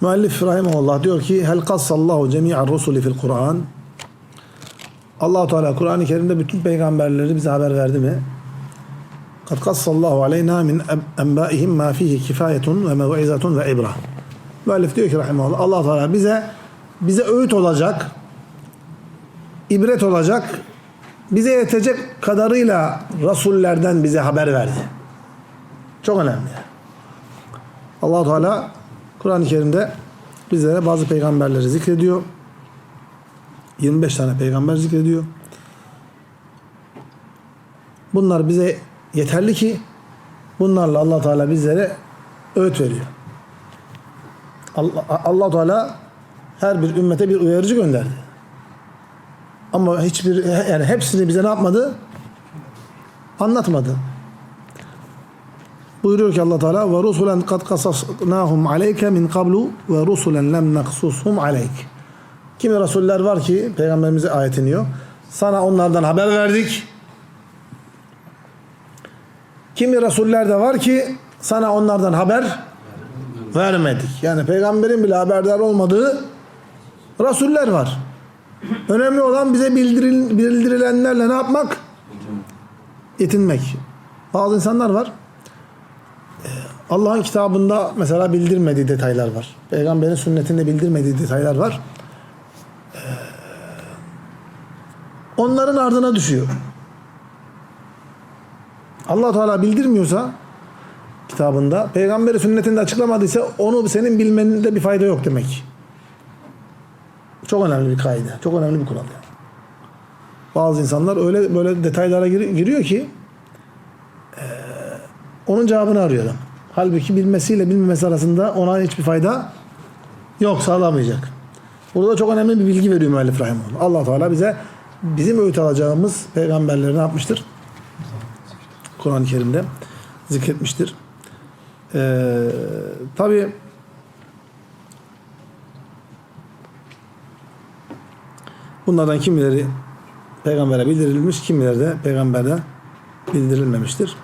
Müellif rahimahullah diyor ki hel kassallahu cemi'ar rusuli fil Kur'an allah Teala Kur'an-ı Kerim'de bütün peygamberleri bize haber verdi mi? Kad kassallahu aleyna min enbâihim ma fihi kifayetun ve mev'izatun ve ibra. Müellif diyor ki rahimahullah allah Teala bize bize öğüt olacak ibret olacak bize yetecek kadarıyla Rasullerden bize haber verdi. Çok önemli. allah Teala Kur'an-ı Kerim'de bizlere bazı peygamberleri zikrediyor. 25 tane peygamber zikrediyor. Bunlar bize yeterli ki bunlarla allah Teala bizlere öğüt veriyor. Allah, allah Teala her bir ümmete bir uyarıcı gönderdi. Ama hiçbir yani hepsini bize ne yapmadı? Anlatmadı. Buyuruyor ki Allah Teala ve rusulen kad kasasnahum aleyke min qablu ve rusulen lem naksushum aleyk. Kimi rasuller var ki peygamberimize ayet iniyor. Sana onlardan haber verdik. Kimi rasuller de var ki sana onlardan haber vermedik. Yani peygamberin bile haberdar olmadığı rasuller var. Önemli olan bize bildiril, bildirilenlerle ne yapmak? Yetinmek. Bazı insanlar var. Ee, Allah'ın kitabında mesela bildirmediği detaylar var. Peygamberin sünnetinde bildirmediği detaylar var. Ee, Onların ardına düşüyor. Allah Teala bildirmiyorsa kitabında, peygamberi sünnetinde açıklamadıysa onu senin bilmeninde bir fayda yok demek. Çok önemli bir kaide. Çok önemli bir kural yani. Bazı insanlar öyle böyle detaylara gir- giriyor ki eee, onun cevabını arıyor adam. Halbuki bilmesiyle bilmemesi arasında ona hiçbir fayda yok sağlamayacak. Burada çok önemli bir bilgi veriyor müellif rahimahullah. Allah Teala bize bizim öğüt alacağımız peygamberleri ne yapmıştır? Kur'an-ı Kerim'de zikretmiştir. Ee, Tabi bunlardan kimileri peygambere bildirilmiş, kimileri de peygambere bildirilmemiştir.